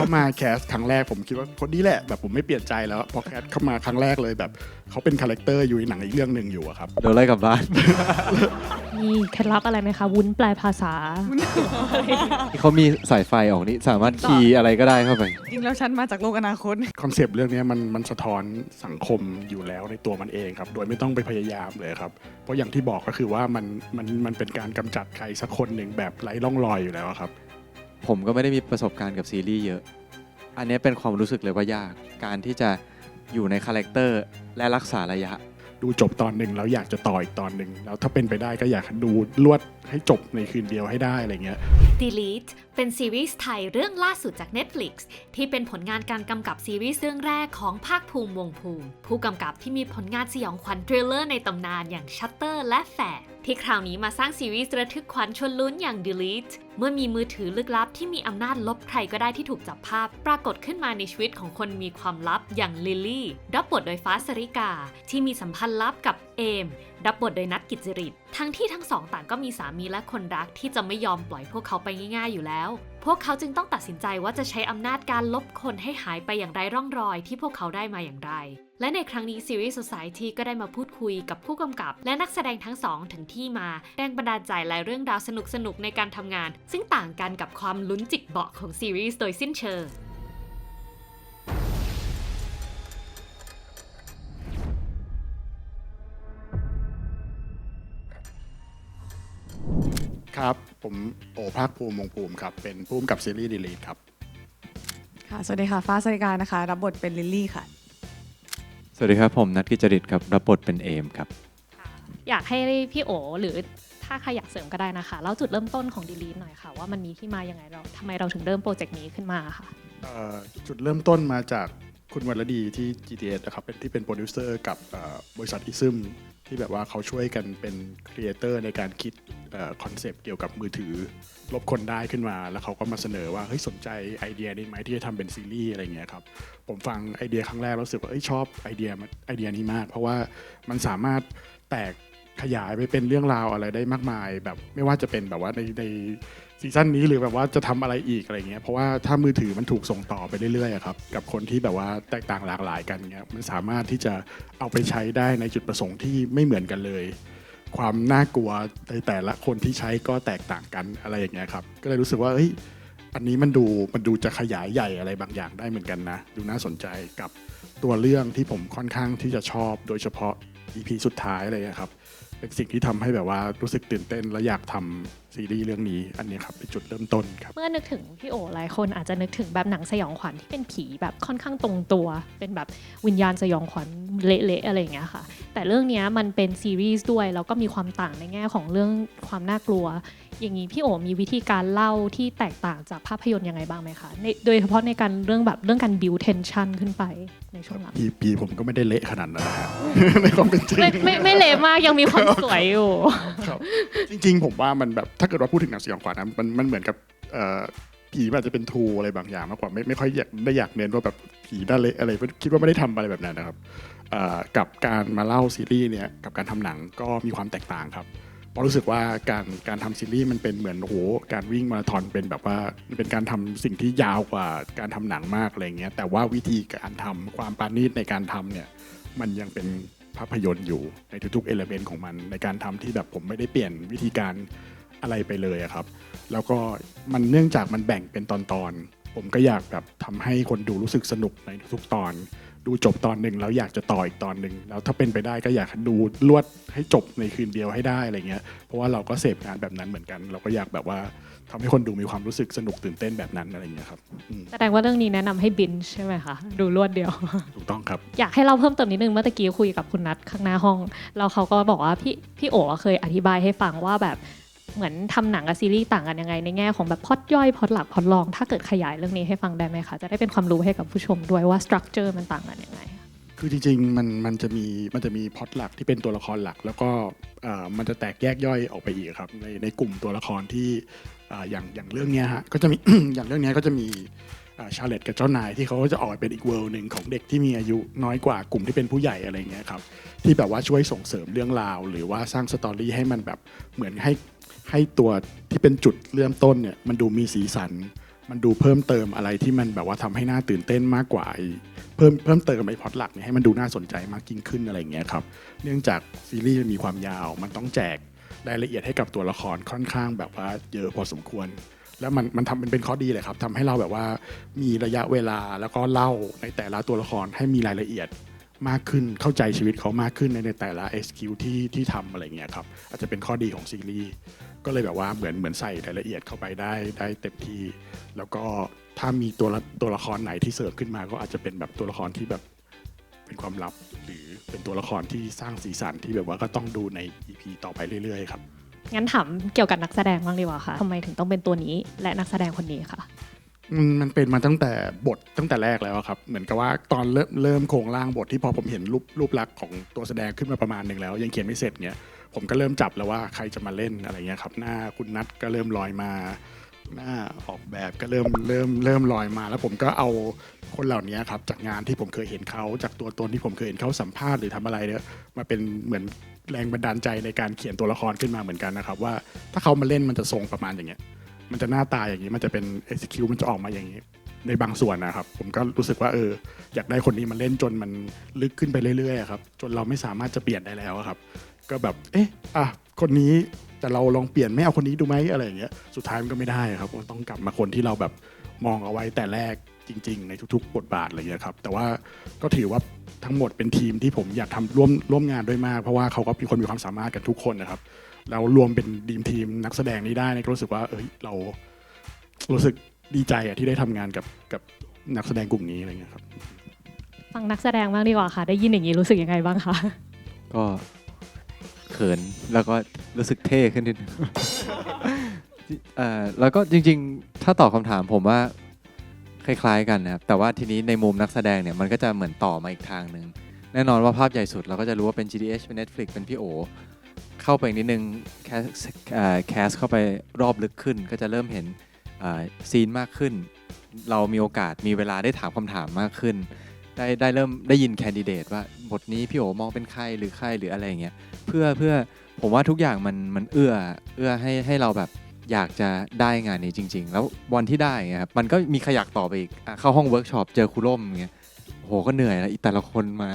เข้ามาแคสครั้งแรกผมคิดว่าคนนี้แหละแบบผมไม่เปลี่ยนใจแล้วพอแคสเข้ามาครั้งแรกเลยแบบเขาเป็นคาแรคเตอร์อยู่ในหนังอีกเรื่องหนึ่งอยู่อะครับโดนไล่กลับบ้าน มีเคล็ดลับอะไรไหมคะ วุ้นแปลภาษา เขามีสายไฟออกนี่สามารถคีย์อะไรก็ได้เข้าไป จริงแล้วฉันมาจากโลกอนาคต คอนเซปต์เรื่องนี้มันมันสะท้อนสังคมอยู่แล้วในตัวมันเองครับ โดยไม่ต้องไปพยายามเลยครับ เพราะอย่างที่บอกก็คือว่ามันมันมันเป็นการกำจัดใครสักคนหนึ่งแบบไร้ร่องรอยอยู่แล้วครับ ผมก็ไม่ได้มีประสบการณ์กับซีรีส์เยอะ อันนี้เป็นความรู้สึกเลยว่ายาก การที่จะอยู่ในคาแรคเตอร์และรักษาระยะ ดูจบตอนหนึ่งแล้วอยากจะต่ออีกตอนหนึ่งแล้วถ้าเป็นไปได้ก็อยากดูลวดให้จบในคืนเดียวให้ได้อะไรเงี้ย Delete เป็นซีรีส์ไทยเรื่องล่าสุดจาก Netflix ที่เป็นผลงานการกำกับซีรีส์เรื่องแรกของภาคภูมิวงศ์ภูมิ ผู้กำกับที่มีผลงานสยองขวัญทริลเลอร์ในตำนานอย่าง Shutter และแฝด ที่คราวนี้มาสร้างซีรีส์ระทึกขวัญชวนลุ้นอย่าง Delete เมื่อมีมือถือลึกลับที่มีอำนาจลบใครก็ได้ที่ถูกจับภาพ ปรากฏขึ้นมาในชีวิตของคนมีความลับอย่างลิลลี่รับบทโดยฟ้าสริกา ที่มีสัมพันธ์ลับกับเอมรับบทโดยนัทกิจจริต ทั้งที่ทั้งสองต่างก็มีสามีและคนรักที่จะไม่ยอมปล่อยพวกเขาไปง่ายๆอยู่แล้ว พวกเขาจึงต้องตัดสินใจว่าจะใช้อำนาจการลบคนให้หายไปอย่างไรร่องรอยที่พวกเขาได้มาอย่างไร และในครั้งนี้ซีรีส์ Society ก็ได้มาพูดคุยกับผู้กำกับ และนักแสดงทั้งสองถึงที่มาแรงบันดาลใจและเรื่องราวสนุกๆในการทำงาน ซึ่งต่างกันกับความลุ้นจิกเบาะของซีรีส์โดยสิ้นเชิงครับ ผมโอภาคภูมิวงศ์ภูมิครับ เป็นผู้กำกับซีรีส์ดีลีทครับ ค่ะ สวัสดีค่ะ ฟ้าสริกานะคะ รับบทเป็นลิลลี่ค่ะ สวัสดีครับ ผมนัทกิจจริตครับ รับบทเป็นเอมครับ อยากให้พี่โอหรือถ้าใครอยากเสริมก็ได้นะคะเล่าจุดเริ่มต้นของ Delete หน่อยค่ะ ว่ามันมีที่มายังไงเราทำไมเราถึงเริ่มโปรเจกต์นี้ขึ้นมาค่ะเอ่อจุดเริ่มต้นมาจากคุณวรดีที่ GTS นะครับเป็นที่เป็นโปรดิวเซอร์กับเอ่อบริษัทอิซึม ที่แบบว่าเขาช่วยกันเป็นครีเอเตอร์ในการคิดคอนเซปต์เกี่ยวกับมือถือ ลบคนได้ขึ้นมา แล้วเขาก็มาเสนอว่าเฮ้ยสนใจไอเดียนี้ไหมที่จะทำเป็นซีรีส์อะไรเงี้ยครับผมฟังไอเดียครั้งแรกรู้สึกว่าเอ้ยชอบไอเดียไอเดียนี้มาก เพราะว่ามันสามารถแตกขยายไปเป็นเรื่องราวอะไรได้มากมาย แบบไม่ว่าจะเป็นแบบว่าในใน ซีซั่นนี้หรือแบบว่าจะทำอะไรอีกอะไรเงี้ยเพราะว่าถ้ามือถือมันถูกส่งต่อไปเรื่อยๆครับกับคนที่แบบว่าแตกต่างหลากหลายกันเงี้ยมันสามารถที่จะเอาไปใช้ได้ในจุดประสงค์ที่ไม่เหมือนกันเลย ความน่ากลัวในแต่ละคนที่ใช้ก็แตกต่างกันอะไรอย่างเงี้ยครับก็เลยรู้สึกว่าเฮ้ยอันนี้มันดูมันดูจะขยายใหญ่อะไรบางอย่างได้เหมือนกันนะ ดูน่าสนใจกับตัวเรื่องที่ผมค่อนข้างที่จะชอบ โดยเฉพาะ EP สุดท้ายเลยครับเป็นสิ่งที่ทำให้แบบว่ารู้สึกตื่นเต้นและอยากทำซีรีส์เรื่องนี้อันนี้ครับเป็นจุดเริ่มต้นครับ เมื่อนึกถึงพี่โอหลายคนอาจจะนึกถึงแบบหนังสยองขวัญที่เป็นผีแบบค่อนข้างตรงตัว เป็นแบบวิญญาณสยองขวัญเละๆอะไรอย่างเงี้ยค่ะ แต่เรื่องเนี้ยมันเป็นซีรีส์ด้วยแล้วก็มีความต่างในแง่ของเรื่องความน่ากลัว อย่างนี้พี่โอมีวิธีการเล่าที่แตกต่างจากภาพยนตร์ยังไงบ้างไหมคะในโดยเฉพาะในการเรื่องแบบเรื่องการ build tension ขึ้นไปในช่วงหลังพีพีผมก็ไม่ได้เละขนาดนั้นนะฮะในความเป็นจริงไม่ไม่ไม่เละมากยังมีความสวยอยู่ครับจริงๆผมว่ามันแบบถ้าเกิดว่าพูดถึงหนังสยองขวัญนะมันมันเหมือนกับผีมันอาจจะเป็นทูอะไรบางอย่างมากกว่าไม่ไม่ค่อยอยากได้อยากเน้นว่าแบบผีด้านเละอะไรคิดว่าไม่ได้ทำอะไรแบบนั้นนะครับกับการมาเล่าซีรีส์เนี่ยกับการทำหนังก็มีความแตกต่างครับเพราะรู้สึกว่าการการทำซีรีส์มันเป็นเหมือนโอ้โหการวิ่งมาราธอนเป็นแบบว่าเป็นการทำสิ่งที่ยาวกว่าการทำหนังมากอะไรเงี้ยแต่ว่าวิธีการทำความปราณีตในการทำเนี่ยมันยังเป็นภาพยนตร์อยู่ในทุกๆเอลเมนต์ของมันในการทำที่แบบผมไม่ได้เปลี่ยนวิธีการ อะไรไปเลยอะครับ แล้วก็มันเนื่องจากมันแบ่งเป็นตอนๆ ผมก็อยากแบบทำให้คนดูรู้สึกสนุกในทุกๆตอน ดูจบตอนหนึ่งแล้วอยากจะต่ออีกตอนหนึ่งแล้วถ้าเป็นไปได้ก็อยากดูลวดให้จบในคืนเดียวให้ได้อะไรเงี้ย เพราะว่าเราก็เสพงานแบบนั้นเหมือนกัน เราก็อยากแบบว่าทำให้คนดูมีความรู้สึกสนุกตื่นเต้นแบบนั้นอะไรเงี้ยครับอืมแสดงว่าเรื่องนี้แนะนำให้บินใช่ไหมคะดูรวดเดียว ถูกต้องครับ อยากให้เราเพิ่มเติมนิดนึงเมื่อตะกี้คุยกับคุณนัทข้างหน้าห้องแล้วเขาก็บอกว่าพี่พี่โอเคยอธิบายให้ฟังว่าแบบ เหมือนทำหนังกับซีรีส์ต่างกันยังไงในแง่ของแบบพอดย่อยพอดหลักพอดรอง ถ้าเกิดขยายเรื่องนี้ให้ฟังได้ไหมคะ จะได้เป็นความรู้ให้กับผู้ชมด้วยว่าสตรัคเจอร์มันต่างกันยังไง คือจริงๆมันมันจะมีมันจะมีพอดหลักที่เป็นตัวละครหลัก แล้วก็มันจะแตกแยกย่อยออกไปอีกครับในในกลุ่มตัวละครที่อย่างอย่างเรื่องนี้ฮะก็จะมีอย่างเรื่องนี้ก็จะมี ชาเลตกับเจ้านายที่เขาก็จะออกเป็นอีกเวิลด์หนึ่งของเด็กที่มีอายุน้อยกว่ากลุ่มที่เป็นผู้ใหญ่อะไรเงี้ยครับที่แบบว่าช่วยส่งเสริมเรื่องราว หรือว่าสร้างสตอรี่ให้มันแบบเหมือนให้ให้ตัวที่เป็นจุดเริ่มต้นเนี่ยมันดูมีสีสัน มันดูเพิ่มเติมอะไรที่มันแบบว่าทำให้น่าตื่นเต้นมากกว่าเพิ่มเพิ่มเติมไอ้พอตหลักเนี่ยให้มันดูน่าสนใจมากยิ่งขึ้นอะไรเงี้ยครับเนื่องจากซีรีส์มันมีความยาวมันต้องแจกรายละเอียดให้กับตัวละครค่อนข้างแบบว่าเยอะพอสมควร แล้วมันมันทำมันเป็นข้อดีเลยครับทำให้เราแบบว่ามีระยะเวลาแล้วก็เล่าในแต่ละตัวละครให้มีรายละเอียดมากขึ้นเข้าใจชีวิตเขามากขึ้นในในแต่ละ SQ ที่ที่ทำอะไรเงี้ยครับอาจจะเป็นข้อดีของซีรีส์ก็เลยแบบว่าเหมือนเหมือนใส่รายละเอียดเข้าไปได้ได้เต็มที่ แล้วก็ถ้ามีตัวละตัวละครไหนที่เสริมขึ้นมาก็อาจจะเป็นแบบตัวละครที่แบบเป็นความลับ หรือเป็นตัวละครที่สร้างสีสันที่แบบว่าก็ต้องดูใน EP ต่อไปเรื่อยๆครับ งั้นถามเกี่ยวกับนักแสดงบ้างดีกว่าค่ะทำไมถึงต้องเป็นตัวนี้และนักแสดงคนนี้ค่ะมันมันเป็นมาตั้งแต่บทตั้งแต่แรกแล้วครับ เหมือนกับว่าตอนเริ่มเริ่มโครงร่างบทที่พอผมเห็นรูปรูปลักษณ์ของตัวแสดงขึ้นมาประมาณหนึ่งแล้ว ยังเขียนไม่เสร็จเนี่ยผมก็เริ่มจับแล้วว่าใครจะมาเล่นอะไรเงี้ยครับ หน้าคุณนัทก็เริ่มลอยมาหน้าออกแบบก็เริ่มเริ่มเริ่มลอยมา แล้วผมก็เอาคนเหล่านี้ครับจากงานที่ผมเคยเห็นเขาจากตัวตนที่ผมเคยเห็นเขาสัมภาษณ์หรือทำอะไรเนี่ยมาเป็นเหมือน แรงบันดาลใจในการเขียนตัวละครขึ้นมาเหมือนกันนะครับ ว่าถ้าเขามาเล่นมันจะทรงประมาณอย่างเงี้ย มันจะหน้าตาอย่างนี้มันจะเป็น execute มันจะออกมาอย่างนี้ ในบางส่วนนะครับ ผมก็รู้สึกว่าเอออยากได้คนนี้มาเล่นจนมันลึกขึ้นไปเรื่อยๆครับจนเราไม่สามารถจะเปลี่ยนได้แล้วครับ ก็แบบเอ๊ะอะคนนี้แต่เราลองเปลี่ยนไม่เอาคนนี้ดูไหมอะไรอย่างเงี้ยสุดท้ายมันก็ไม่ได้ครับต้องกลับมาคนที่เราแบบมองเอาไว้แต่แรก จริง ๆ ในทุก ๆ บทบาทอะไรอย่างเงี้ยครับ แต่ว่าก็ถือว่าทั้งหมดเป็นทีมที่ผมอยากทำร่วมร่วมงานด้วยมาก เพราะว่าเขาก็มีคนมีความสามารถกันทุกคนนะครับแล้วรวมเป็นดีมทีมนักแสดงนี้ได้เนี่ยก็รู้สึกว่าเอ้ยเรารู้สึกดีใจอะที่ได้ทำงานกับกับนักแสดงกลุ่มนี้อะไรเงี้ยครับ ฟังนักแสดงบ้างดีกว่าค่ะ ได้ยินอย่างนี้รู้สึกยังไงบ้างคะก็เขินแล้วก็รู้สึกเท่ขึ้นนิดนึง เอ่อแล้วก็จริงๆ ถ้าตอบคำถามผมว่า คล้าย ๆ กันนะครับแต่ว่าทีนี้ในมุมนักแสดงเนี่ยมันก็จะเหมือนต่อมาอีกทางหนึ่งแน่นอนว่าภาพใหญ่สุดเราก็จะรู้ว่าเป็น GDH เป็น Netflix เป็นพี่โอเข้าไปนิดนึงแคสแคสเข้าไปรอบลึกขึ้น ก็จะเริ่มเห็นซีนมากขึ้น เรามีโอกาสมีเวลาได้ถามคำถามมากขึ้น ได้ได้เริ่มได้ยินแคนดิเดตว่าบทนี้พี่โอมองเป็นใครหรือใครหรืออะไรอย่างเงี้ยเพื่อเพื่อผมว่าทุกอย่างมันมันเอื้อเอื้อให้ให้เราแบบ อยากจะได้งานนี้จริง ๆ แล้ววันที่ได้เงี้ยครับมันก็มีขยักต่อไปอีกอะเข้าห้องเวิร์กช็อปเจอครูร่มเงี้ยโหก็เหนื่อยแล้วอีแต่ละคนมา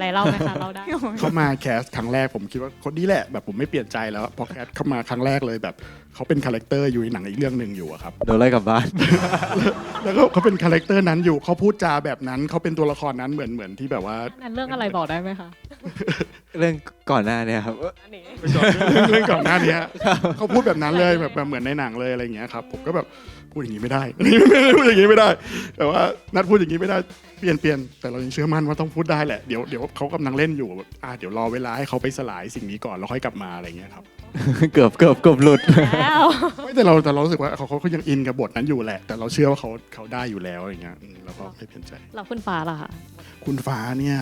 อะไรเล่าไหมคะเราได้ เขามาแคสครั้งแรกผมคิดว่าคนนี้แหละแบบผมไม่เปลี่ยนใจแล้วพอแคสเข้ามาครั้งแรกเลยแบบเขาเป็นคาแรคเตอร์อยู่ในหนังอีกเรื่องหนึ่งอยู่อะครับโดนไล่กลับบ้าน แล้วก็เขาเป็นคาแรคเตอร์นั้นอยู่เขาพูดจาแบบนั้นเขาเป็นตัวละครนั้นเหมือนเหมือนที่แบบว่านั่นเรื่องอะไรบอกได้ไหมคะเรื่องก่อนหน้าเนี่ยครับ อันนี้เรื่องก่อนหน้านี้เขาพูดแบบนั้นเลยแบบแบบเหมือนในหนังเลยอะไรอย่างเงี้ยครับผมก็แบบ พูดอย่างนี้ไม่ได้ไม่ได้พูดอย่างนี้ไม่ได้ แต่ว่านัดพูดอย่างนี้ไม่ได้เปลี่ยนเปลี่ยนแต่เรายังเชื่อมั่นว่าต้องพูดได้แหละเดี๋ยวเดี๋ยวเขากำลังเล่นอยู่แบบอ่าเดี๋ยวรอเวลาให้เขาไปสลายสิ่งนี้ก่อนแล้วค่อยกลับมาอะไรอย่างเงี้ยครับ เกือบเกือบเกือบหลุด แล้ว ไม่แต่เราแต่เรารู้สึกว่าเขาเขายังอินกับบทนั้นอยู่แหละ แต่เราเชื่อว่าเขาเขาได้อยู่แล้วอะไรเงี้ยอืมเราก็ไม่เปลี่ยนใจ เราคุณฟ้าล่ะค่ะคุณฟ้าเนี่ย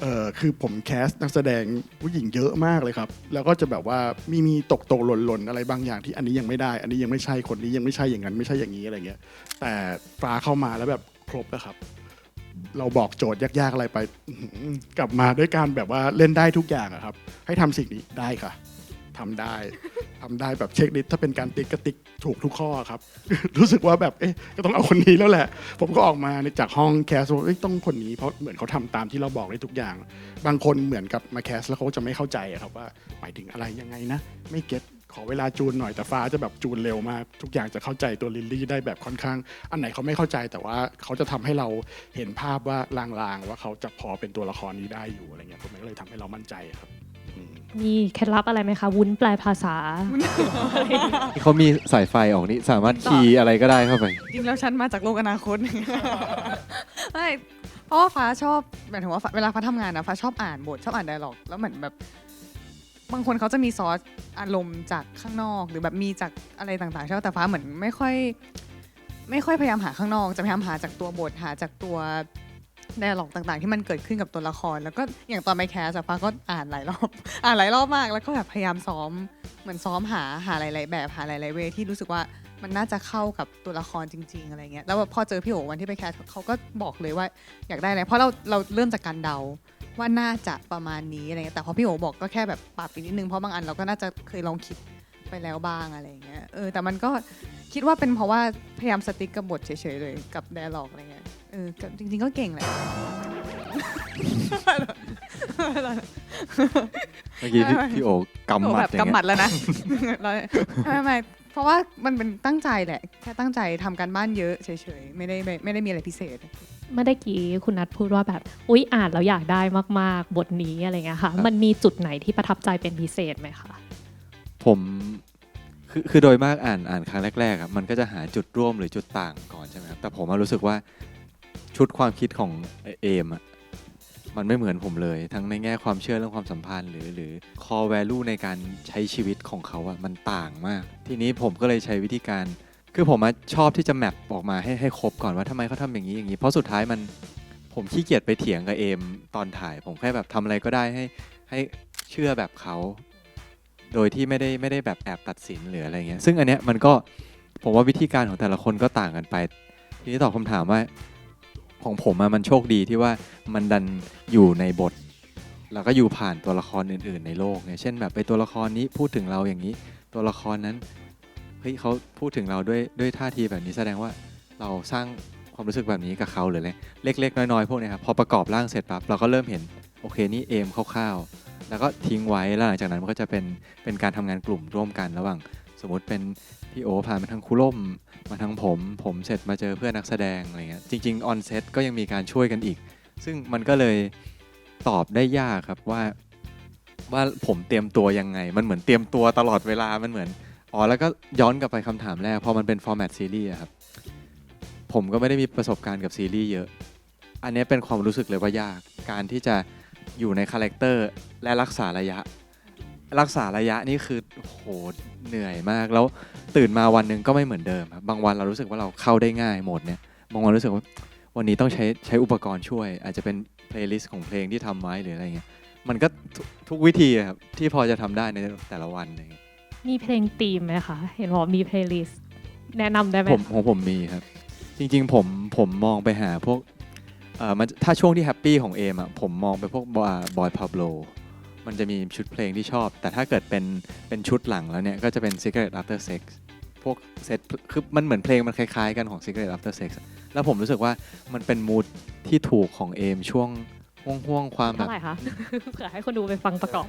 เออคือผมแคสนักแสดงผู้หญิงเยอะมากเลยครับ แล้วก็จะแบบว่ามีมีตกตกหล่นหล่นอะไรบางอย่างที่อันนี้ยังไม่ได้ อันนี้ยังไม่ใช่คนนี้ยังไม่ใช่อย่างนั้นไม่ใช่อย่างนี้อะไรเงี้ย แต่ฟ้าเข้ามาแล้วแบบครบแล้วครับ เราบอกโจทย์ยากๆอะไรไปอื้อหือกลับมาด้วยการแบบว่าเล่นได้ทุกอย่างอะครับ ให้ทำสิ่งนี้ได้ค่ะ ทำได้ทำได้แบบเช็คลิสต์ถ้าเป็นการติ๊กก็ติ๊กถูกทุกข้อครับ รู้สึกว่าแบบเอ๊ะก็ต้องเอาคนนี้แล้วแหละ ผมก็ออกมาจากห้องแคสว่าต้องคนนี้เพราะเหมือนเขาทำตามที่เราบอกได้ทุกอย่าง บางคนเหมือนกับมาแคสแล้วเขาจะไม่เข้าใจครับว่าหมายถึงอะไรยังไงนะ ไม่เก็ตขอเวลาจูนหน่อยแต่ฟ้าจะแบบจูนเร็วมากทุกอย่างจะเข้าใจตัวลิลลี่ได้แบบค่อนข้าง อันไหนเขาไม่เข้าใจแต่ว่าเขาจะทำให้เราเห็นภาพว่าลางๆ ว่าเขาจะพอเป็นตัวละครนี้ได้อยู่อะไรเงี้ยผมก็เลยทำให้เรามั่นใจครับ มมีเคล็ดลับอะไรไหมคะ วุ้นแปลภาษา เขามีสายไฟออกนี่สามารถคีย์อะไรก็ได้เข้าไป จริงแล้วฉันมาจากโลกอนาคต ไม่เพราะว่าฟ้าชอบหมายถึงว่าฟ้าเวลาฟ้าทำงานนะฟ้าชอบอ่านบทชอบอ่านไดอะล็อกแล้วเหมือนแบบ บางคนเขาจะมีซอสอารมณ์จากข้างนอก หรือแบบมีจากอะไรต่างๆใช่ไหมแต่ฟ้าเหมือนไม่ค่อย ไม่ค่อยพยายามหาข้างนอก จะพยายามหาจากตัวบทหาจากตัว ไดอะล็อกต่างๆ ที่มันเกิดขึ้นกับตัวละคร แล้วก็อย่างตอนไปแคสอะฟ้าก็อ่านหลายรอบ อ่านหลายรอบมาก แล้วก็แบบพยายามซ้อม เหมือนซ้อมหาหาหลาย ๆ แบบหาหลายๆเวที่รู้สึกว่ามันน่าจะเข้ากับตัวละครจริง ๆ อะไรเงี้ย แล้วพอเจอพี่โอวันที่ไปแคสเขาก็บอกเลยว่าอยากได้อะไรเพราะเราเราเริ่มจากการเดาว่าน่าจะประมาณนี้อะไรเงี้ยแต่พอพี่โอบอกก็แค่แบบปรับอีกนิดนึงเพราะบางอันเราก็น่าจะเคยลองคิดไปแล้วบ้างอะไรเงี้ยเออแต่มันก็คิดว่าเป็นเพราะว่าพยายามสติ๊กกับบทเฉยๆเลยกับไดอะล็อกอะไรเงี้ย เออก็จริงๆก็เก่งแหละ เมื่อกี้พี่ไม่ไม่พี่โอกำหมัแบดบอย่างกำหเงี้มัยดแล้วนะแล้วไม่ไม่เพราะว่ามันเป็นตั้งใจแหละ แค่ตั้งใจทำการบ้านเยอะเฉยๆ ไม่ได้ไม่ไม่ได้มีอะไรพิเศษ เมื่อกี้คุณนัทพูดว่าแบบ อุ๊ยอ่านแล้วอยากได้มากๆ บทนี้อะไรเงี้ยค่ะ มันมีจุดไหนที่ประทับใจเป็นพิเศษไหมคะ ผมคือคือโดยมากอ่านอ่านครั้งแรกๆอะมันก็จะหาจุดร่วมหรือจุดต่างก่อนใช่ไหมครับแต่ผมอะรู้สึกว่า ชุดความคิดของเอมอะมันไม่เหมือนผมเลย ทั้งในแง่ความเชื่อเรื่องความสัมพันธ์ หรือหรือ core value ในการใช้ชีวิตของเขาอะมันต่างมาก ทีนี้ผมก็เลยใช้วิธีการ คือผมอชอบที่จะแมปออกมาให้ให้ครบก่อนว่าทำไมเขาทำอย่างนี้อย่างนี้ เพราะสุดท้ายมันผมขี้เกียจไปเถียงกับเอมตอนถ่าย ผมแค่แบบทำอะไรก็ได้ให้ให้เชื่อแบบเขา โดยที่ไม่ได้ไม่ได้แบบแอบตัดสินหรืออะไรเงี้ยซึ่งอันเนี้ยมันก็ผมว่าวิธีการของแต่ละคนก็ต่างกันไป ทีนี้ตอบคำถามว่า ของผมอะมันโชคดีที่ว่ามันดันอยู่ในบท แล้วก็อยู่ผ่านตัวละครอื่น ๆ ในโลกเนี่ยเช่นแบบไปตัวละครนี้พูดถึงเราอย่างนี้ ตัวละครนั้นเฮ้ยเขาพูดถึงเราด้วยด้วยท่าทีแบบนี้แสดงว่าเราสร้างความรู้สึกแบบนี้กับเขาหรืออะไรเล็ก ๆ น้อย ๆ พวกนี้ครับพอประกอบร่างเสร็จปั๊บเราก็เริ่มเห็นโอเคนี่เอมคร่าวๆแล้วก็ทิ้งไว้แล้วหลังจากนั้นมันก็จะเป็นเป็นการทำงานกลุ่มร่วมกันระหว่างสมมติเป็น พี่โอผ่านมาทางครูล่มมาทางผม ผมเสร็จมาเจอเพื่อนนักแสดงอะไรเงี้ยจริงๆออนเซตก็ยังมีการช่วยกันอีก ซึ่งมันก็เลยตอบได้ยากครับว่าว่าผมเตรียมตัวยังไง มันเหมือนเตรียมตัวตลอดเวลามันเหมือนอ๋อแล้วก็ย้อนกลับไปคำถามแรกพอมันเป็นฟอร์แมตซีรีส์ครับผมก็ไม่ได้มีประสบการณ์กับซีรีส์เยอะ อันนี้เป็นความรู้สึกเลยว่ายาก การที่จะอยู่ในคาแรคเตอร์และรักษาระยะ รักษาระยะนี่คือโหเหนื่อยมาก แล้วตื่นมาวันหนึ่งก็ไม่เหมือนเดิมครับบางวันเรารู้สึกว่าเราเข้าได้ง่ายโหมดเนี่ยบางวันรู้สึกว่าวันนี้ต้องใช้ใช้อุปกรณ์ช่วย อาจจะเป็นเพลย์ลิสต์ของเพลงที่ทำไว้หรืออะไรเงี้ยมันก็ทุกทุกวิธีอะครับที่พอจะทำได้ในแต่ละวันอะไรเงี้ยมีเพลงธีมไหมคะ เห็นบอกมีเพลย์ลิสต์แนะนำได้ไหมผมคะของผมมีครับ จริง ๆ ผมผมมองไปหาพวกเอ่อมันถ้าช่วงที่แฮปปี้ของเอมอะผมมองไปพวกบอยพาโล มันจะมีชุดเพลงที่ชอบ แต่ถ้าเกิดเป็นเป็นชุดหลังแล้วเนี่ย ก็จะเป็น Secret After Sex พวกเซตคือมันเหมือนเพลงมันคล้ายๆกันของ Secret After Sex อะแล้วผมรู้สึกว่ามันเป็นมูดที่ถูกของเอมช่วงห่วงห่วงๆความแบเท่าบไหร่คะเผื่อให้คนดูไปฟังประกอบ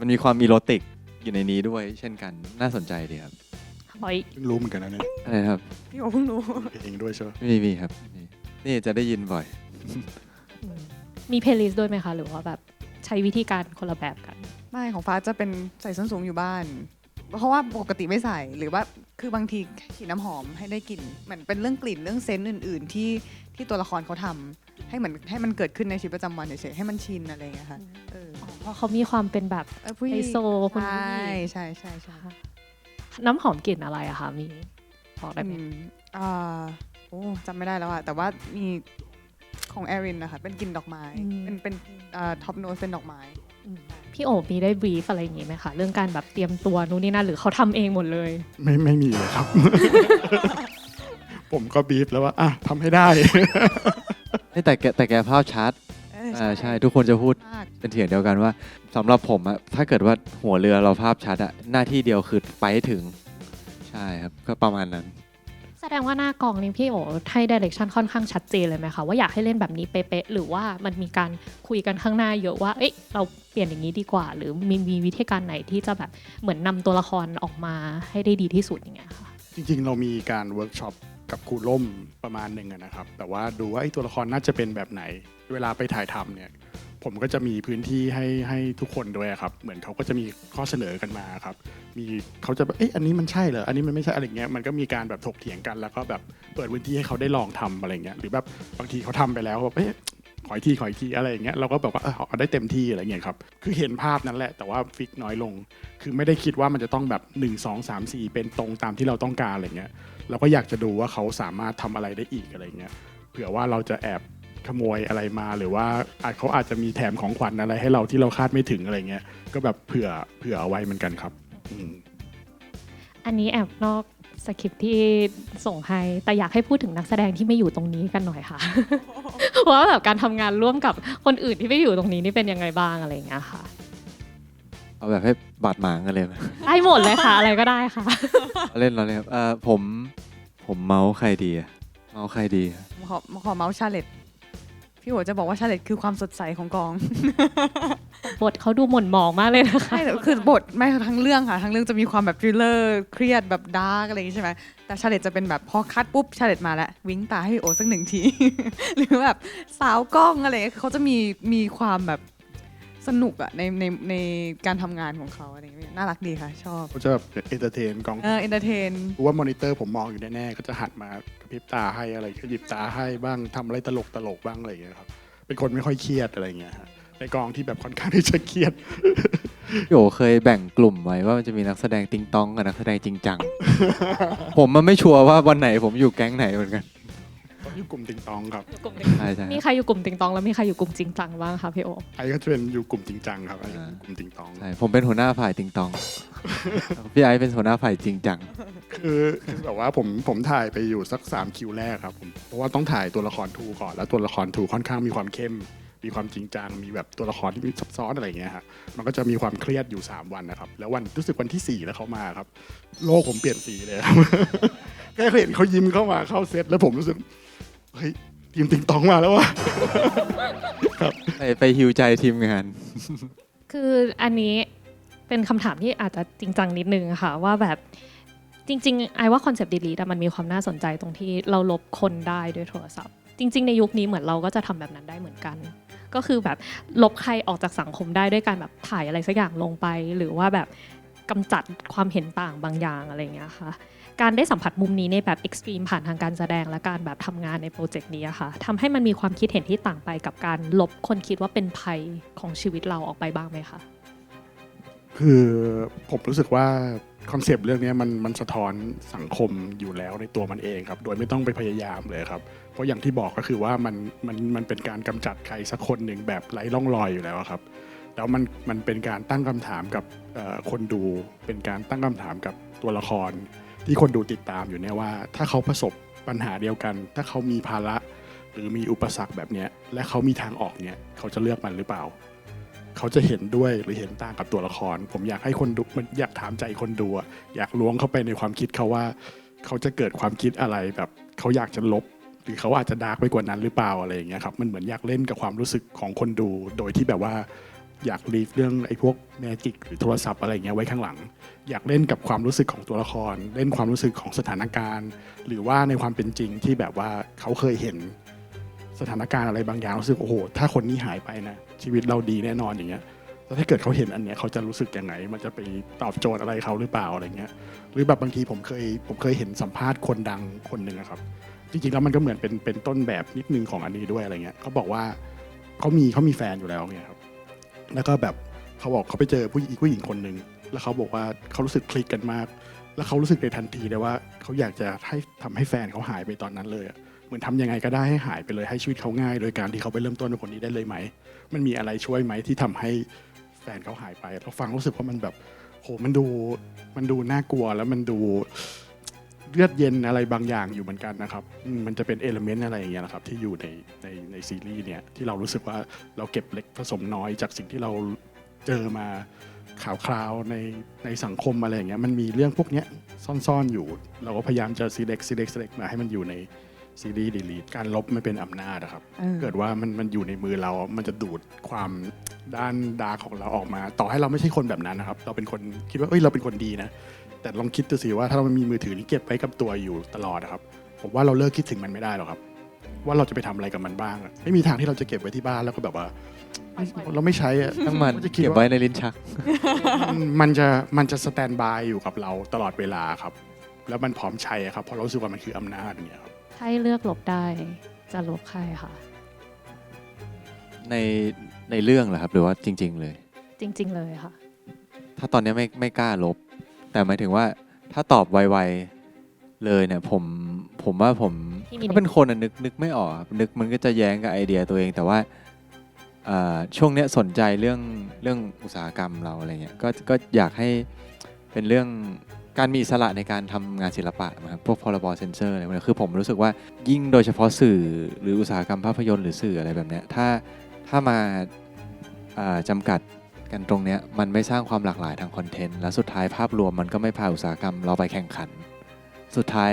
มันมีความอีโรติกอยู่ในนี้ด้วยเช่นกันน่าสนใจดีครับร้อยเพิ่งรู้เหมือนกันนะเนี่ยอะไรนะครับพี่โอเพิ่งรู้เองด้วยใช่ไหมมีมีครับมีนี่จะได้ยินบ่อย มีเพลย์ลิสต์ด้วยไหมคะ หรือว่าแบบ ใช้วิธีการคนละแบบกัน ไม่ของฟ้าจะเป็นใส่ส้นสูงอยู่บ้าน เพราะว่าปกติไม่ใส่หรือว่าคือบางทีฉีดน้ำหอมให้ได้กลิ่นเหมือนเป็นเรื่องกลิ่นเรื่องเซนต์อื่น ๆ ที่ที่ตัวละครเขาทำให้เหมือนให้มันเกิดขึ้นในชีวิตประจำวันเฉยๆให้มันชินอะไรอย่างเงี้ยค่ะเออเพราะเขามีความเป็นแบบเออผู้หญิไฮงโซคุณใช่ผู้หญิงใช่ใช่ใช่ น้ำหอมกลิ่นอะไรอะคะมีบอกได้ไหมอืมอ่าโอ้จำไม่ได้แล้วอะแต่ว่ามี ของแอรินนะคะเป็นกลิ่นดอกไม้ เป็นเป็นอ่าท็อปโนสเป็นดอกไม้อืมพี่โอบมีได้บรีฟอะไรอย่างงี้ไหมคะ เรื่องการแบบเตรียมตัวนู่นนี่นั่นหรือเขาทำเองหมดเลย ไม่ไม่มีเลยครับ ผมก็บีฟแล้วว่าอะทำให้ได้แต่แกแต่แกภาพชัดเอออ่าใช่ทุกคนจะพูดมากเป็นเถียงเดียวกันว่าสำหรับผมอะถ้าเกิดว่าหัวเรือเราภาพชัดอะหน้าที่เดียวคือไปให้ถึง ใช่ครับก็ประมาณนั้น แสดงว่าหน้ากองนี้พี่โอให้ดิเรกชันค่อนข้างชัดเจนเลยไหมคะว่าอยากให้เล่นแบบนี้เป๊ะๆหรือว่ามันมีการคุยกันข้างหน้าเยอะว่า เอ๊ะเราเปลี่ยนอย่างนี้ดีกว่า หรือมีมีวิธีการไหนที่จะแบบเหมือนนำตัวละครออกมาให้ได้ดีที่สุดอย่างเงี้ยค่ะจริงๆ เรามีการเวิร์กช็อปกับครูล่มประมาณหนึ่งนะครับ แต่ว่าดูว่าไอ้ตัวละครน่าจะเป็นแบบไหน เวลาไปถ่ายทำเนี่ย ผมก็จะมีพื้นที่ให้ให้ทุกคนด้วยครับ เหมือนเขาก็จะมีข้อเสนอกันมาครับ มีเขาจะแบบเอ๊ะอันนี้มันใช่เหรออันนี้มันไม่ใช่อะไรเงี้ยมันก็มีการแบบถกเถียงกันแล้วก็แบบเปิดพื้นที่ให้เขาได้ลองทำอะไรเงี้ยหรือแบบบางทีเขาทำไปแล้วแบบเอ๊ะขออีกทีขออีกทีอะไรอย่างเงี้ยเราก็แบบว่าเออเอาได้เต็มที่อะไรเงี้ยครับคือเห็นภาพนั้นแหละ แต่ว่าฟิกน้อยลง คือไม่ได้คิดว่ามันจะต้องแบบ1 2 3 4 เป็นตรงตามที่เราต้องการอะไรเงี้ยเราก็อยากจะดูว่าเขาสามารถทำอะไรได้อีกอะไรเงี้ยเผื่อว่าเราจะแอบ ขโมยอะไรมา หรือว่าอาจเขาอาจจะมีแถมของขวัญอะไรให้เราที่เราคาดไม่ถึงอะไรเงี้ยก็แบบเผื่อเผื่อเอาไว้เหมือนกันครับอืมอันนี้แอบนอกสคริปต์ที่ส่งให้แต่อยากให้พูดถึงนักแสดงที่ไม่อยู่ตรงนี้กันหน่อยค่ะ ว่าแบบการทำงานร่วมกับคนอื่นที่ไม่อยู่ตรงนี้นี่เป็นยังไงบ้างอะไรอย่างเงี้ยค่ะ เอาแบบให้บาดหมางกันเลยไหม ได้หมดเลยค่ะ อะไรก็ได้ค่ะ เอาเล่นเราเลยครับเอ่อผมผมเมาส์ใครดีอะเมาส์ใครดีอะขอขอเมาส์ชาเลต พี่โอจะบอกว่าชาเลตคือความสดใสของกอง บทเขาดูหม่นหมองมากเลยนะคะไม่แต่คือบทไม่ทั้งเรื่องค่ะ ทั้งเรื่องจะมีความแบบทริลเลอร์เครียดแบบดาร์กอะไรอย่างงี้ใช่ไหมแต่ชาเลตจะเป็นแบบพอคัดปุ๊บชาเลตมาแล้ววิ้งตาให้พี่โอสักหนึ่งที หรือแบบสาวกล้องอะไรอย่างเงี้ยเขาจะมีมีความแบบ สนุกอะในในในการทำงานของเขาอะไรอย่างเงี้ยน่ารักดีค่ะ ชอบเขาจะแบบเอนเตอร์เทนกองเออเอนเตอร์เทน รู้ว่ามอนิเตอร์ผมมองอยู่แน่ๆก็จะหันมากระพริบตาให้อะไรขยิบตาให้บ้างทำอะไรตลกตลกๆบ้างอะไรอย่างเงี้ยครับเป็นคนไม่ค่อยเครียดอะไรอย่างเงี้ยฮะในกองที่แบบค่อนข้างที่จะเครียด พี่โอเคยแบ่งกลุ่มไว้ว่ามันจะมีนักแสดงติงตองกับนักแสดงจริงจัง ผมมันไม่ชัวร์ว่าวันไหนผมอยู่แก๊งไหนเหมือนกันต อนอยู่กลุ่มติงตองครับใช่ใช่มีใครอยู่กลุ่มติงตองแล้วมีใครอยู่กลุ่มจริงจังบ้างคะพี่โอไอ้ก็จะเป็นอยู่กลุ่มจริงจังครับไอ้อยู่กลุ่มติงตอง ใช่ผมเป็นหัวหน้าฝ่ายติงตอง พี่ไอซ์เป็นหัวหน้าฝ่ายจริงจังคือคือแบบว่าผมผมถ่ายไปอยู่สักสามคิวแรกครับผมเพราะว่าต้องถ่ายตัวละครทูก่อนแล้วตัวละครทูค่อนข้างมีความเข้มมีความจริงจัง มีแบบตัวละครที่มีซับซ้อนอะไรอย่างเงี้ยฮะมันก็จะมีความเครียดอยู่ 3 วันนะครับ แล้ววันรู้สึกวันที่ 4 แล้วเขามาครับ โลกผมเปลี่ยนสีเลยครับแค่เห็นเขายิ้มเข้ามาเข้าเซตแล้วผมรู้สึก เฮ้ยทีมติงตองมาแล้ววะ ไปไปฮิวใจทีมงาน คืออันนี้เป็นคำถามที่อาจจะจริงจังนิดนึงค่ะ ว่าแบบจริงๆไอว่าคอนเซปต์ดีลีมันมีความน่าสนใจตรงที่เราลบคนได้ด้วยโทรศัพท์ จริง ๆ ในยุคนี้เหมือนเราก็จะทำแบบนั้นได้เหมือนกัน ก็คือแบบลบใครออกจากสังคมได้ด้วยการแบบถ่ายอะไรสักอย่างลงไป หรือว่าแบบกำจัดความเห็นต่างบางอย่างอะไรอย่างเงี้ยค่ะ การได้สัมผัสมุมนี้ในแบบเอ็กซ์ตรีมผ่านทางการแสดงและการแบบทำงานในโปรเจกต์นี้ค่ะทำให้มันมีความคิดเห็นที่ต่างไปกับการลบคนคิดว่าเป็นภัยของชีวิตเราออกไปบ้างไหมคะคือผมรู้สึกว่าคอนเซปต์เรื่องนี้มันมันสะท้อนสังคมอยู่แล้วในตัวมันเองครับ โดยไม่ต้องไปพยายามเลยครับ เพราะอย่างที่บอกก็คือว่ามันมันมันเป็นการกำจัดใครสักคนหนึ่งแบบไร้ร่องรอยอยู่แล้วครับ แล้วมันมันเป็นการตั้งคำถามกับคนดู เป็นการตั้งคำถามกับตัวละคร ที่คนดูติดตามอยู่เนี่ยว่า ถ้าเขาประสบปัญหาเดียวกัน ถ้าเขามีภาระหรือมีอุปสรรคแบบเนี้ยและเขามีทางออกเนี่ยเขาจะเลือกมันหรือเปล่า เขาจะเห็นด้วยหรือเห็นต่างกับตัวละคร ผมอยากให้คนดูมันอยากถามใจคนดูอะอยากล้วงเข้าไปในความคิดเขาว่า เขาจะเกิดความคิดอะไรแบบเขาอยากจะลบ หรือเขาอาจจะดาร์กไปกว่านั้นหรือเปล่าอะไรอย่างเงี้ยครับมันเหมือนอยากเล่นกับความรู้สึกของคนดู โดยที่แบบว่า อยากรีฟเรื่องไอ้พวกแมจิกหรือโทรศัพท์อะไรเงี้ยไว้ข้างหลัง อยากเล่นกับความรู้สึกของตัวละคร เล่นความรู้สึกของสถานการณ์ หรือว่าในความเป็นจริงที่แบบว่าเขาเคยเห็นสถานการณ์อะไรบางอย่างรู้สึกโอ้โหถ้าคนนี้หายไปนะชีวิตเราดีแน่นอนอย่างเงี้ยแล้วถ้าเกิดเขาเห็นอันเนี้ยเขาจะรู้สึกยังไง มันจะไปตอบโจทย์อะไรเขาหรือเปล่าอะไรเงี้ย หรือแบบบางทีผมเคยผมเคยเห็นสัมภาษณ์คนดังคนหนึ่งอะครับ จริงๆแล้วมันก็เหมือนเป็นเป็นต้นแบบนิดนึงของอันนี้ด้วยอะไรเงี้ยเขาบอกว่าเขามีเขามีแฟนอยู่แล้วเนี่ยครับ แล้วก็แบบเขาบอกเขาไปเจอผู้หญิงผู้หญิงคนหนึ่งแล้วเขาบอกว่าเขารู้สึกคลิกกันมาก แล้วเขารู้สึกในทันทีเลยว่าเขาอยากจะให้ทำให้แฟนเขาหายไปตอนนั้นเลยอะเหมือนทำยังไงก็ได้ให้หายไปเลยให้ชีวิตเขาง่าย โดยการที่เขาไปเริ่มต้นกับคนนี้ได้เลยไหม มันมีอะไรช่วยไหมที่ทำให้แฟนเขาหายไปเราฟังรู้สึกว่ามันแบบโหมันดูมันดูน่ากลัวแล้วมันดู เลือดเย็นอะไรบางอย่างอยู่เหมือนกันนะครับอืมมันจะเป็นเอลเมนต์อะไรอย่างเงี้ยนะครับที่อยู่ในในในซีรีส์เนี่ยที่เรารู้สึกว่าเราเก็บเล็กผสมน้อยจากสิ่งที่เราเจอมาข่าวคราวในในสังคมอะไรอย่างเงี้ยมันมีเรื่องพวกเนี้ยซ่อนๆอยู่ เราก็พยายามจะ select select select มาให้มันอยู่ในซีรีส์ดีลีทการลบไม่เป็นอำนาจนะครับ เออ เกิดว่ามันมันอยู่ในมือเรา มันจะดูดความด้านดาร์กของเราออกมา ต่อให้เราไม่ใช่คนแบบนั้นนะครับ เราเป็นคนคิดว่า เอ้ย เราเป็นคนดีนะ แต่ลองคิดดูสิว่าถ้าเรามีมือถือที่เก็บไว้กับตัวอยู่ตลอดนะครับ ผมว่าเราเลิกคิดถึงมันไม่ได้หรอกครับ ว่าเราจะไปทำอะไรกับมันบ้างอะไม่มีทางที่เราจะเก็บไว้ที่บ้านแล้วก็แบบว่า เราไม่ใช้อะทั้งมันจะคิดเก็บว่า ไว้ในลิ้นชักมันมันจะมันจะสแตนบายอยู่กับเราตลอดเวลาครับ แล้วมันพร้อมใช้อะครับเพราะเรารู้สึกว่ามันคืออำนาจอย่างเงี้ยครับถ้าให้เลือกลบได้จะลบใครค่ะ ในในเรื่องเหรอครับ หรือว่าจริง ๆ เลย จริง ๆ เลยค่ะ ถ้าตอนนี้ไม่ไม่กล้าลบ แต่หมายถึงว่าถ้าตอบไวๆเลยเนี่ยผมผมว่าผมพี่มี ถ้าเป็นคนอะนึกนึกไม่ออกครับนึกมันก็จะแย้งกับไอเดียตัวเอง แต่ว่าเอ่อช่วงเนี้ยสนใจเรื่องเรื่องอุตสาหกรรมเราอะไรเงี้ยก็ก็อยากให้เป็นเรื่องการมีอิสระในการทำงานศิลปะนะครับพวกพรบเซนเซอร์อะไรพวกนี้คือผมรู้สึกว่ายิ่งโดยเฉพาะสื่อหรืออุตสาหกรรมภาพยนตร์หรือสื่ออะไรแบบเนี้ยถ้าถ้ามาเอ่อจำกัด กันตรงเนี้ยมันไม่สร้างความหลากหลายทางคอนเทนต์และสุดท้ายภาพรวมมันก็ไม่พาอุตสาหกรรมเราไปแข่งขัน สุดท้าย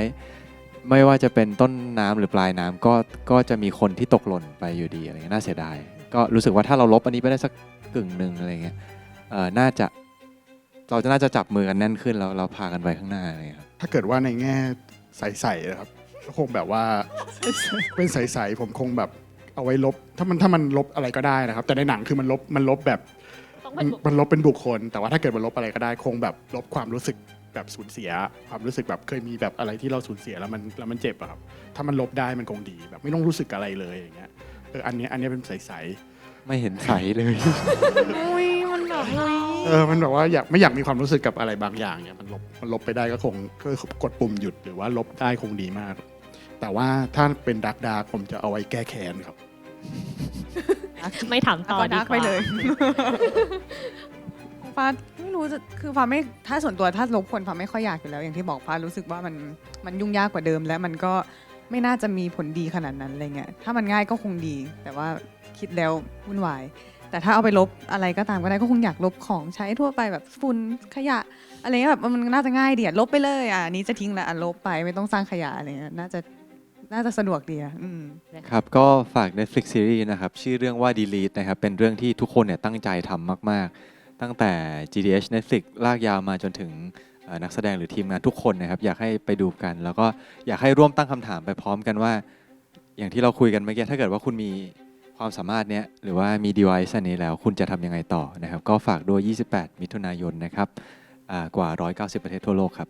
ไม่ว่าจะเป็นต้นน้ำหรือปลายน้ำก็ก็จะมีคนที่ตกหล่นไปอยู่ดีอะไรเงี้ยน่าเสียดาย ก็รู้สึกว่าถ้าเราลบอันนี้ไปได้สักกึ่งหนึ่งอะไรเงี้ยเออน่าจะเราจะน่าจะจับมือกันแน่นขึ้นแล้วเราพากันไปข้างหน้าอะไรเงี้ยถ้าเกิดว่าในแง่ใสๆนะครับก็คงแบบว่าเป็นใสๆผมคงแบบเอาไว้ลบ ถ้ามันถ้ามันลบอะไรก็ได้นะครับ แต่ในหนังคือมันลบมันลบแบบ ต้องมัเป็นนมันลบเป็นบุคคล แต่ว่าถ้าเกิดมันลบอะไรก็ได้คงแบบลบความรู้สึกแบบสูญเสีย ความรู้สึกแบบเคยมีแบบอะไรที่เราสูญเสียแล้วมันแล้วมันเจ็บอะครับถ้ามันลบได้มันคงดีแบบไม่ต้องรู้สึกอะไรเลยอย่างเงี้ยเอออันเนี้ยอันเนี้ยเป็นใสไม่เห็นใสเลย อุ้ยมันแบบอุ้ยๆเออมันแบบว่าอยากไม่อยากมีความรู้สึกกับอะไรบางอย่างเนี่ยมันลบมันลบไปได้ก็คงก็กดปุ่มหยุดหรือว่าลบได้คงดีมาก แต่ว่าถ้าเป็นดักดาร์กผมจะเอาไว้แก้แค้นครับ ไม่ถามต่อก็ดีดักกไปว่าเลยฟ้าไม่รู้จะคือฟ้าไม่ถ้าส่วนตัวถ้าลบคนฟ้าไม่ค่อยอยากอยู่แล้วอย่างที่บอกฟ้ารู้สึกว่ามันมันยุ่งยากกว่าเดิม และมันก็ไม่น่าจะมีผลดีขนาดนั้นอะไรเงี้ยถ้ามันง่ายก็คงดี แต่ว่าคิดแล้ววุ่นวาย แต่ถ้าเอาไปลบอะไรก็ตามก็ได้ก็คงอยากลบของใช้ทั่วไปแบบฝุ่นขยะ อะไรเงี้ยแบบมันน่าจะง่ายดีอะลบไปเลยอะอันนี้จะทิ้งแล้วอะลบไปไม่ต้องสร้างขยะอะไรเงี้ยน่าจะ น่าจะสะดวกดีอะอืม ครับ ก็ฝาก Netflix Series นะครับ ชื่อเรื่องว่า Delete นะครับ เป็นเรื่องที่ทุกคนเนี่ยตั้งใจทำมาก ๆ ตั้งแต่ GDH Netflix ลากยาวมาจนถึงเอ่อนักแสดงหรือทีมงานทุกคนนะครับ อยากให้ไปดูกัน แล้วก็อยากให้ร่วมตั้งคำถามไปพร้อมกันว่า อย่างที่เราคุยกันเมื่อกี้ถ้าเกิดว่าคุณมีความสามารถเนี้ยหรือว่ามี device อันนี้แล้วคุณจะทำยังไงต่อนะครับ ก็ฝากด้วย 28 มิถุนายนนะครับอ่ากว่า 190 ประเทศทั่วโลกครับ